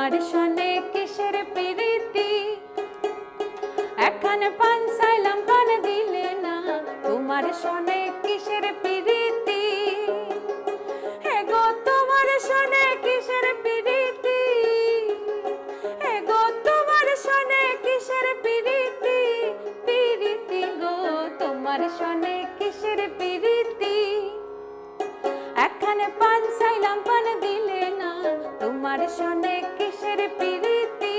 শোনে কিসের প্রীতি? একখানে পান চাইলাম পান দিলে না, তোমার শোনে কিসের প্রীতি? হে গো, তোমার শোনে কিসের প্রীতি? হে গো, তোমার শোনে কিসের প্রীতি? প্রীতি গো, তোমার শোনে কিসের প্রীতি? একখানে পান চাইলাম পান দিলে তোমার শোনে কিসের প্রীতি?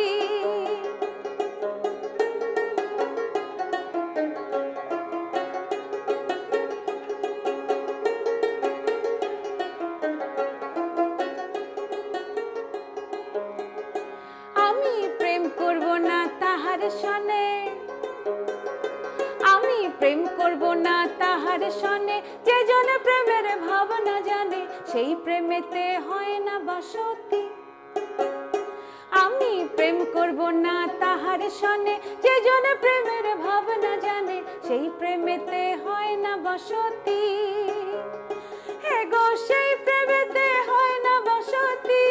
আমি প্রেম করব না তাহার সনে। আমি প্রেম করব না তাহার সনে। যে জন প্রেমের ভাবনা জানে, সেই প্রেমেতে হয় না বসতি। করব না তাহার সনে। যে জন প্রেমের ভাবনা জানে, সেই প্রেমেতে হয় না বসতি। হে গো, সেই প্রেমেতে হয় না বসতি।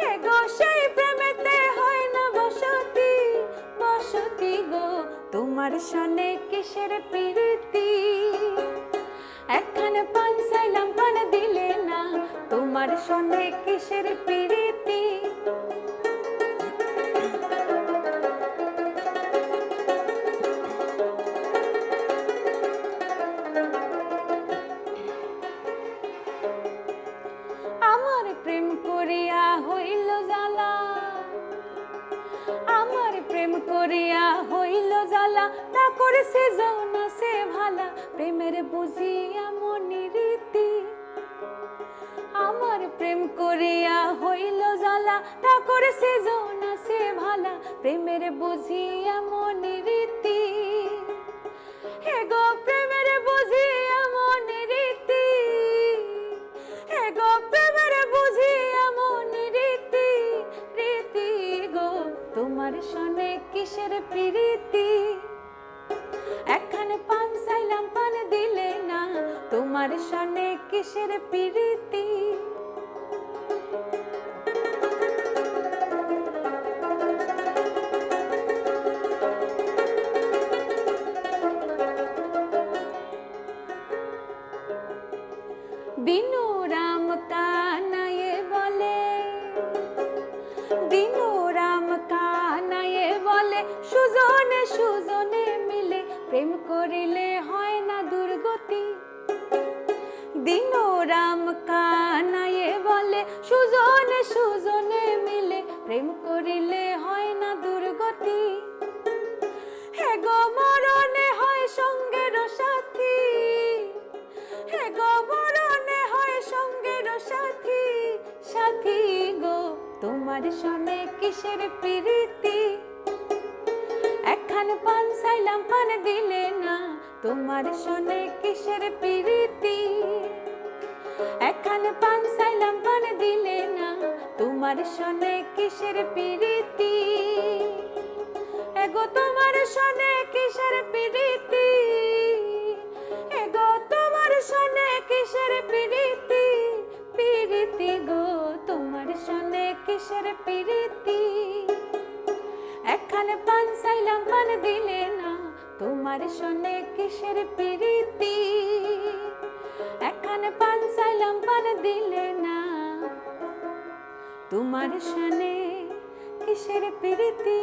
হে গো, সেই প্রেমেতে হয় না বসতি। বসতি গো, তোমার সনে কিসের প্রীতি? একখানে পান চাইলাম, পান দিলে না, তোমার সনে কিসের প্রীতি? করিয়া হইল জ্বালা, তা করেছে যৌনা সে ভালা। প্রেমের বুঝিয়া মনি রীতি। আমার প্রেম করিয়া হইল জ্বালা, তা করেছে না সে ভালা। প্রেমের বুঝিয়া মনি তোমার সনে কিসের প্রীতি? একখানে পান চাইলাম, পান দিলে না, তোমার সনে কিসের প্রীতি? দিনু রাম সুজনে সুজনে মিলে প্রেম করিলে হয় না দুর্গতি। দিনু রাম কানায়ে বলে, সুজনে সুজনে মিলে প্রেম করিলে হয় না দুর্গতি। হে গো মরণে হয় সঙ্গের সাথী। হে গো মরণে হয় সঙ্গের সাথী। সাথী গো, তোমার সনে কিসের প্রীতি? একখানে পান চাইলাম পান দিলে না। তোমার সনে কিসের প্রীতি? একখানে পান চাইলাম পান দিলে না। তোমার সনে কিসের প্রীতি? এগো, তোমার সনে কিসের প্রীতি? এগো, তোমার সনে কিসের প্রীতি? প্রীতি গো, তোমার সনে কিসের প্রীতি? একখানে পান সাইলাম পান দিলে না। তোমার শোনে কিসের প্রীতি? এখানে পান সাইলাম পান দিলে না। তোমার শোনে কিসের প্রীতি?